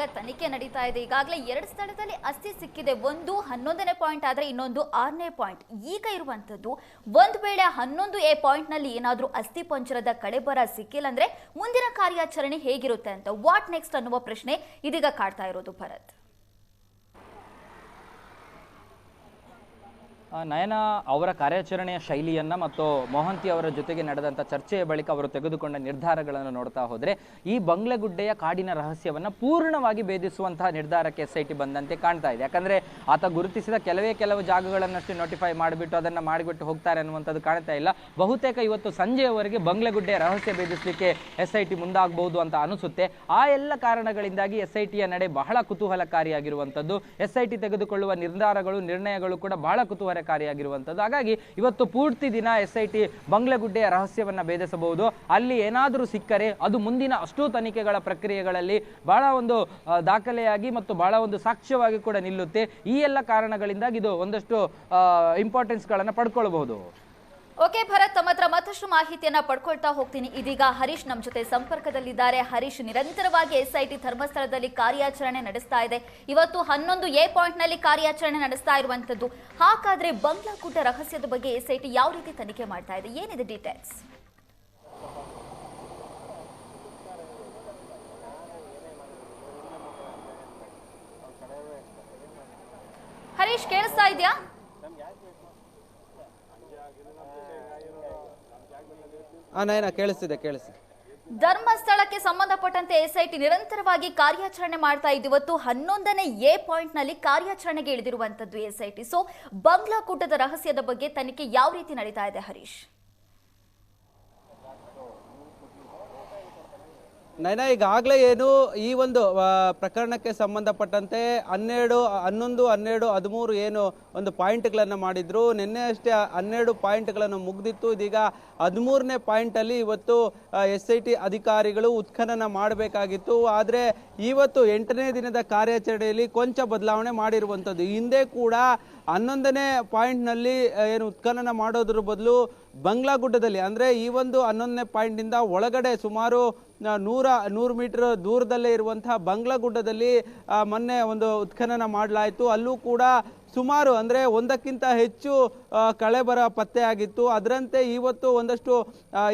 ಭಾಗ ತನಿಖೆ ನಡೀತಾ ಇದೆ. ಈಗಾಗಲೇ ಎರಡು ಸ್ಥಳದಲ್ಲಿ ಅಸ್ಥಿ ಸಿಕ್ಕಿದೆ. ಒಂದು ಹನ್ನೊಂದನೇ ಪಾಯಿಂಟ್ ಆದರೆ ಇನ್ನೊಂದು ಆರನೇ ಪಾಯಿಂಟ್. ಈಗ ಇರುವಂತದ್ದು ಒಂದು ವೇಳೆ ಹನ್ನೊಂದು ಎ ಪಾಯಿಂಟ್ನಲ್ಲಿ ಏನಾದರೂ ಅಸ್ಥಿ ಪಂಜರದ ಕಳೆಬರ ಸಿಕ್ಕಿಲ್ಲ ಅಂದ್ರೆ ಮುಂದಿನ ಕಾರ್ಯಾಚರಣೆ ಹೇಗಿರುತ್ತೆ ಅಂತ, ವಾಟ್ ನೆಕ್ಸ್ಟ್ ಅನ್ನುವ ಪ್ರಶ್ನೆ ಇದೀಗ ಕಾಡ್ತಾ ಇರೋದು ಭರತ್. ನಯನ ಅವರ ಕಾರ್ಯಾಚರಣೆಯ ಶೈಲಿಯನ್ನ ಮತ್ತು ಮೊಹಂತಿ ಅವರ ಜೊತೆಗೆ ನಡೆದಂಥ ಚರ್ಚೆಯ ಬಳಿಕ ಅವರು ತೆಗೆದುಕೊಂಡ ನಿರ್ಧಾರಗಳನ್ನು ನೋಡ್ತಾ ಹೋದ್ರೆ, ಈ ಬಂಗ್ಲೆಗುಡ್ಡೆಯ ಕಾಡಿನ ರಹಸ್ಯವನ್ನ ಪೂರ್ಣವಾಗಿ ಭೇದಿಸುವಂತಹ ನಿರ್ಧಾರಕ್ಕೆ ಎಸ್ ಐ ಟಿ ಬಂದಂತೆ ಕಾಣ್ತಾ ಇದೆ. ಯಾಕಂದ್ರೆ ಆತ ಗುರುತಿಸಿದ ಕೆಲವೇ ಕೆಲವು ಜಾಗಗಳನ್ನಷ್ಟೇ ನೋಟಿಫೈ ಮಾಡಿಬಿಟ್ಟು ಅದನ್ನ ಮಾಡಿಬಿಟ್ಟು ಹೋಗ್ತಾರೆ ಅನ್ನುವಂಥದ್ದು ಕಾಣ್ತಾ ಇಲ್ಲ. ಬಹುತೇಕ ಇವತ್ತು ಸಂಜೆಯವರೆಗೆ ಬಂಗ್ಲೆಗುಡ್ಡೆಯ ರಹಸ್ಯ ಭೇದಿಸಲಿಕ್ಕೆ ಎಸ್ ಐ ಟಿ ಮುಂದಾಗಬಹುದು ಅಂತ ಅನಿಸುತ್ತೆ. ಆ ಎಲ್ಲ ಕಾರಣಗಳಿಂದಾಗಿ ಎಸ್ ಐ ನಡೆ ಬಹಳ ಕುತೂಹಲಕಾರಿಯಾಗಿರುವಂಥದ್ದು. ಎಸ್ ಐ ಟಿ ತೆಗೆದುಕೊಳ್ಳುವ ನಿರ್ಧಾರಗಳು, ನಿರ್ಣಯಗಳು ಕೂಡ ಬಹಳ ಕುತೂಹಲಕಾರಿಯಾಗಿರುವಂಥದ್ದು ಹಾಗಾಗಿ ಇವತ್ತು ಪೂರ್ತಿ ದಿನ ಎಸ್ ಐ ಟಿ ಬಂಗ್ಲೆಗುಡ್ಡೆಯ ರಹಸ್ಯವನ್ನ ಭೇದಿಸಬಹುದು. ಅಲ್ಲಿ ಏನಾದರೂ ಸಿಕ್ಕರೆ ಅದು ಮುಂದಿನ ಅಷ್ಟೂ ತನಿಖೆಗಳ ಪ್ರಕ್ರಿಯೆಗಳಲ್ಲಿ ಬಹಳ ಒಂದು ದಾಖಲೆಯಾಗಿ ಮತ್ತು ಬಹಳ ಒಂದು ಸಾಕ್ಷ್ಯವಾಗಿ ಕೂಡ ನಿಲ್ಲುತ್ತೆ. ಈ ಎಲ್ಲ ಕಾರಣಗಳಿಂದಾಗಿ ಇದು ಒಂದಷ್ಟು ಇಂಪಾರ್ಟೆನ್ಸ್ಗಳನ್ನು ಪಡ್ಕೊಳ್ಬಹುದು. ಓಕೆ ಭರತ್, ತಮ್ಮ ಹತ್ರ ಮತ್ತಷ್ಟು ಮಾಹಿತಿಯನ್ನ ಪಡ್ಕೊಳ್ತಾ ಹೋಗ್ತೀನಿ. ಇದೀಗ ಹರೀಶ್ ನಮ್ಮ ಜೊತೆ ಸಂಪರ್ಕದಲ್ಲಿದ್ದಾರೆ. ಹರೀಶ್ ನಿರಂತರವಾಗಿ ಎಸ್ಐಟಿ ಧರ್ಮಸ್ಥಳದಲ್ಲಿ ಕಾರ್ಯಾಚರಣೆ ನಡೆಸ್ತಾ ಇದೆ. ಇವತ್ತು ಹನ್ನೊಂದು ಎ ಪಾಯಿಂಟ್ನಲ್ಲಿ ಕಾರ್ಯಾಚರಣೆ ನಡೆಸ್ತಾ ಇರುವಂತದ್ದು ಹಾಗಾದ್ರೆ ಬಂಗ್ಲಾಕೂಟ ರಹಸ್ಯದ ಬಗ್ಗೆ ಎಸ್ಐಟಿ ಯಾವ ರೀತಿ ತನಿಖೆ ಮಾಡ್ತಾ ಇದೆ? ಏನಿದೆ ಡೀಟೇಲ್ಸ್ ಹರೀಶ್, ಕೇಳಿಸ್ತಾ ಇದೆಯಾ? ಕೇಳಿಸ್ತಿದೆ ಕೇಳಿಸ್ತಿದೆ. ಧರ್ಮಸ್ಥಳಕ್ಕೆ ಸಂಬಂಧಪಟ್ಟಂತೆ ಎಸ್ಐಟಿ ನಿರಂತರವಾಗಿ ಕಾರ್ಯಾಚರಣೆ ಮಾಡ್ತಾ ಇದ್ದು, ಇವತ್ತು ಹನ್ನೊಂದನೇ ಎ ಪಾಯಿಂಟ್ನಲ್ಲಿ ಕಾರ್ಯಾಚರಣೆಗೆ ಇಳಿದಿರುವಂತದ್ದು ಎಸ್ಐಟಿ. ಸೊ, ಬಂಗ್ಲಾಕೂಟದ ರಹಸ್ಯದ ಬಗ್ಗೆ ತನಿಖೆ ಯಾವ ರೀತಿ ನಡೀತಾ ಇದೆ, ಹರೀಶ್? ನಯನ ಈಗಾಗಲೇ ಏನು ಈ ಒಂದು ಪ್ರಕರಣಕ್ಕೆ ಸಂಬಂಧಪಟ್ಟಂತೆ ಹನ್ನೆರಡು, ಹನ್ನೊಂದು, ಹನ್ನೆರಡು, ಹದಿಮೂರು ಏನು ಒಂದು ಪಾಯಿಂಟ್ಗಳನ್ನು ಮಾಡಿದ್ರು. ನಿನ್ನೆ ಅಷ್ಟೇ ಹನ್ನೆರಡು ಪಾಯಿಂಟ್ಗಳನ್ನು ಮುಗ್ದಿತ್ತು. ಇದೀಗ ಹದಿಮೂರನೇ ಪಾಯಿಂಟಲ್ಲಿ ಇವತ್ತು ಎಸ್ ಐ ಟಿ ಅಧಿಕಾರಿಗಳು ಉತ್ಖನನ ಮಾಡಬೇಕಾಗಿತ್ತು. ಆದರೆ ಇವತ್ತು ಎಂಟನೇ ದಿನದ ಕಾರ್ಯಾಚರಣೆಯಲ್ಲಿ ಕೊಂಚ ಬದಲಾವಣೆ ಮಾಡಿರುವಂಥದ್ದು. ಹಿಂದೆ ಕೂಡ ಹನ್ನೊಂದನೇ ಪಾಯಿಂಟ್ನಲ್ಲಿ ಏನು ಉತ್ಖನನ ಮಾಡೋದ್ರ ಬದಲು ಬಂಗ್ಲಾಗುಡ್ಡದಲ್ಲಿ, ಅಂದರೆ ಈ ಒಂದು ಹನ್ನೊಂದನೇ ಪಾಯಿಂಟಿಂದ ಒಳಗಡೆ ಸುಮಾರು ನೂರ ನೂರು ಮೀಟರ್ ದೂರದಲ್ಲೇ ಇರುವಂತಹ ಬಂಗ್ಲಾ ಗುಡ್ಡದಲ್ಲಿ ಮೊನ್ನೆ ಒಂದು ಉತ್ಖನನ ಮಾಡಲಾಯಿತು. ಅಲ್ಲೂ ಕೂಡ ಸುಮಾರು ಅಂದರೆ ಒಂದಕ್ಕಿಂತ ಹೆಚ್ಚು ಕಳೆ ಬರ ಪತ್ತೆ ಆಗಿತ್ತು. ಅದರಂತೆ ಇವತ್ತು ಒಂದಷ್ಟು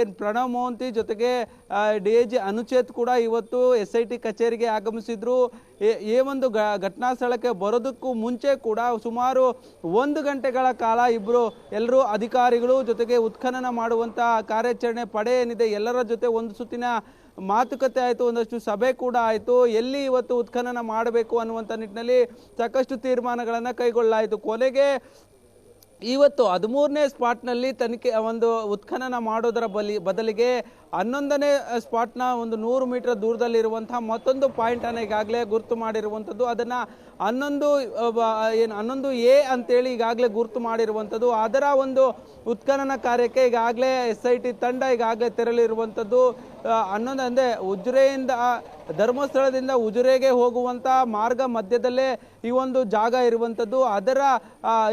ಏನು ಪ್ರಣವ್ ಮೋಹಂತಿ ಜೊತೆಗೆ ಡಿ ಎ ಜಿ ಅನುಚೇತ್ ಕೂಡ ಇವತ್ತು ಎಸ್ ಐ ಟಿ ಕಚೇರಿಗೆ ಆಗಮಿಸಿದ್ರು. ಈ ಒಂದು ಗ ಘಟನಾ ಸ್ಥಳಕ್ಕೆ ಬರೋದಕ್ಕೂ ಮುಂಚೆ ಕೂಡ ಸುಮಾರು ಒಂದು ಗಂಟೆಗಳ ಕಾಲ ಇಬ್ಬರು ಎಲ್ಲರೂ ಅಧಿಕಾರಿಗಳು ಜೊತೆಗೆ ಉತ್ಖನನ ಮಾಡುವಂಥ ಕಾರ್ಯಾಚರಣೆ ಪಡೆ ಏನಿದೆ, ಎಲ್ಲರ ಜೊತೆ ಒಂದು ಸುತ್ತಿನ ಮಾತುಕತೆ ಆಯಿತು, ಒಂದಷ್ಟು ಸಭೆ ಕೂಡ ಆಯಿತು. ಎಲ್ಲಿ ಇವತ್ತು ಉತ್ಖನನ ಮಾಡಬೇಕು ಅನ್ನುವಂಥ ನಿಟ್ಟಿನಲ್ಲಿ ಸಾಕಷ್ಟು ತೀರ್ಮಾನಗಳನ್ನು ಕೈಗೊಳ್ಳಲಾಯಿತು ಕೊನೆಗೆ ಇವತ್ತು ಹದಿಮೂರನೇ ಸ್ಪಾಟ್ನಲ್ಲಿ ತನಿಖೆ, ಒಂದು ಉತ್ಖನನ ಮಾಡೋದರ ಬಲಿ, ಬದಲಿಗೆ ಹನ್ನೊಂದನೇ ಸ್ಪಾಟ್ನ ಒಂದು ನೂರು ಮೀಟರ್ ದೂರದಲ್ಲಿರುವಂಥ ಮತ್ತೊಂದು ಪಾಯಿಂಟನ್ನು ಈಗಾಗಲೇ ಗುರುತು ಮಾಡಿರುವಂಥದ್ದು. ಅದನ್ನು ಹನ್ನೊಂದು ಏನು ಹನ್ನೊಂದು ಎ ಅಂತೇಳಿ ಈಗಾಗಲೇ ಗುರುತು ಮಾಡಿರುವಂಥದ್ದು. ಅದರ ಒಂದು ಉತ್ಖನನ ಕಾರ್ಯಕ್ಕೆ ಈಗಾಗಲೇ ಎಸ್ ಐ ಟಿ ತಂಡ ಈಗಾಗಲೇ ತೆರಳಿರುವಂಥದ್ದು. ಹನ್ನೊಂದು ಅಂದರೆ ಉಜ್ರೆಯಿಂದ ಧರ್ಮಸ್ಥಳದಿಂದ ಉಜುರೆಗೆ ಹೋಗುವಂಥ ಮಾರ್ಗ ಮಧ್ಯದಲ್ಲೇ ಈ ಒಂದು ಜಾಗ ಇರುವಂಥದ್ದು. ಅದರ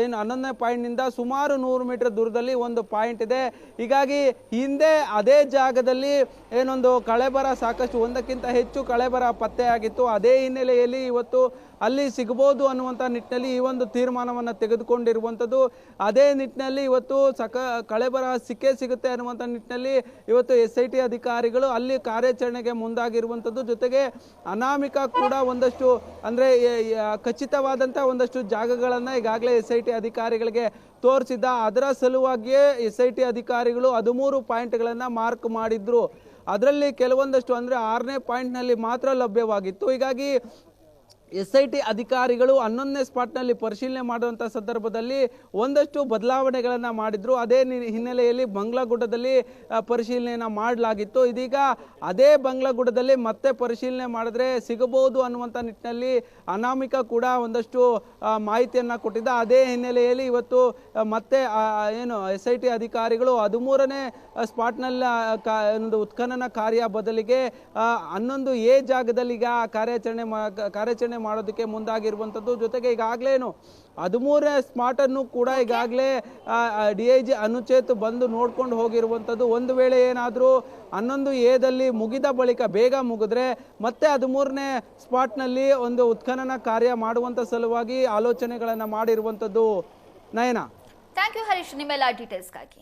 ಏನು ಹನ್ನೊಂದನೇ ಪಾಯಿಂಟ್ನಿಂದ ಸುಮಾರು ನೂರು ಮೀಟರ್ ದೂರದಲ್ಲಿ ಒಂದು ಪಾಯಿಂಟ್ ಇದೆ. ಹೀಗಾಗಿ ಹಿಂದೆ ಅದೇ ಜಾಗದಲ್ಲಿ ಏನೊಂದು ಕಳೆಬರ ಸಾಕಷ್ಟು, ಒಂದಕ್ಕಿಂತ ಹೆಚ್ಚು ಕಳೆಬರ ಪತ್ತೆಯಾಗಿತ್ತು. ಅದೇ ಹಿನ್ನೆಲೆಯಲ್ಲಿ ಇವತ್ತು ಅಲ್ಲಿ ಸಿಗ್ಬೋದು ಅನ್ನುವಂಥ ನಿಟ್ಟಿನಲ್ಲಿ ಈ ಒಂದು ತೀರ್ಮಾನವನ್ನು ತೆಗೆದುಕೊಂಡಿರುವಂಥದ್ದು ಅದೇ ನಿಟ್ಟಿನಲ್ಲಿ ಇವತ್ತು ಸಕ ಕಳೆಬರ ಸಿಕ್ಕೇ ಸಿಗುತ್ತೆ ಅನ್ನುವಂಥ ನಿಟ್ಟಿನಲ್ಲಿ ಇವತ್ತು ಎಸ್ ಐ ಟಿ ಅಧಿಕಾರಿಗಳು ಅಲ್ಲಿ ಕಾರ್ಯಾಚರಣೆಗೆ ಮುಂದಾಗಿರುವಂಥದ್ದು ಜೊತೆಗೆ ಅನಾಮಿಕ ಕೂಡ ಒಂದಷ್ಟು ಅಂದರೆ ಖಚಿತವಾದಂಥ ಒಂದಷ್ಟು ಜಾಗಗಳನ್ನು ಈಗಾಗಲೇ ಎಸ್ ಐ ಟಿ ಅಧಿಕಾರಿಗಳಿಗೆ ತೋರಿಸಿದ್ದ. ಅದರ ಸಲುವಾಗಿಯೇ ಎಸ್ ಐ ಟಿ ಅಧಿಕಾರಿಗಳು ಹದಿಮೂರು ಪಾಯಿಂಟ್ಗಳನ್ನು ಮಾರ್ಕ್ ಮಾಡಿದ್ರು. ಅದರಲ್ಲಿ ಕೆಲವೊಂದಷ್ಟು ಅಂದರೆ ಆರನೇ ಪಾಯಿಂಟ್ನಲ್ಲಿ ಮಾತ್ರ ಲಭ್ಯವಾಗಿತ್ತು. ಹೀಗಾಗಿ ಎಸ್ ಐ ಟಿ ಅಧಿಕಾರಿಗಳು ಹನ್ನೊಂದನೇ ಸ್ಪಾಟ್ನಲ್ಲಿ ಪರಿಶೀಲನೆ ಮಾಡುವಂಥ ಸಂದರ್ಭದಲ್ಲಿ ಒಂದಷ್ಟು ಬದಲಾವಣೆಗಳನ್ನು ಮಾಡಿದ್ರು. ಅದೇ ಹಿನ್ನೆಲೆಯಲ್ಲಿ ಬಂಗ್ಲಾಗುಡ್ಡದಲ್ಲಿ ಪರಿಶೀಲನೆಯನ್ನು ಮಾಡಲಾಗಿತ್ತು. ಇದೀಗ ಅದೇ ಬಂಗ್ಲಾಗುಡ್ಡದಲ್ಲಿ ಮತ್ತೆ ಪರಿಶೀಲನೆ ಮಾಡಿದ್ರೆ ಸಿಗಬಹುದು ಅನ್ನುವಂಥ ನಿಟ್ಟಿನಲ್ಲಿ ಅನಾಮಿಕ ಕೂಡ ಒಂದಷ್ಟು ಮಾಹಿತಿಯನ್ನು ಕೊಟ್ಟಿದ್ದ. ಅದೇ ಹಿನ್ನೆಲೆಯಲ್ಲಿ ಇವತ್ತು ಮತ್ತೆ ಏನು ಎಸ್ ಐ ಟಿ ಅಧಿಕಾರಿಗಳು ಹದಿಮೂರನೇ ಸ್ಪಾಟ್ನಲ್ಲಿ, ಕಾ, ಒಂದು ಉತ್ಖನನ ಕಾರ್ಯ ಬದಲಿಗೆ ಹನ್ನೊಂದು ಎ ಜಾಗದಲ್ಲಿ ಈಗ ಕಾರ್ಯಾಚರಣೆ ಕಾರ್ಯಾಚರಣೆ ಪರಿಶೀಲನೆ ಮಾಡೋದಕ್ಕೆ ಮುಂದಾಗಿರುವಂಥದ್ದು ಜೊತೆಗೆ ಈಗಾಗಲೇನು ಹದಿಮೂರನೇ ಸ್ಮಾರ್ಟನ್ನು ಕೂಡ ಈಗಾಗಲೇ ಡಿ ಐ ಜಿ ಅನುಚೇತ್ ಬಂದು ನೋಡ್ಕೊಂಡು ಹೋಗಿರುವಂಥದ್ದು ಒಂದು ವೇಳೆ ಏನಾದರೂ ಹನ್ನೊಂದು ಎದಲ್ಲಿ ಮುಗಿದ ಬಳಿಕ ಬೇಗ ಮುಗಿದ್ರೆ ಮತ್ತೆ ಹದಿಮೂರನೇ ಸ್ಪಾಟ್ನಲ್ಲಿ ಒಂದು ಉತ್ಖನನ ಕಾರ್ಯ ಮಾಡುವಂಥ ಸಲುವಾಗಿ ಆಲೋಚನೆಗಳನ್ನು ಮಾಡಿರುವಂಥದ್ದು ನಯನ? Thank you Harish. ನಿಮ್ಮೆಲ್ಲ ಡೀಟೇಲ್ಸ್ಗಾಗಿ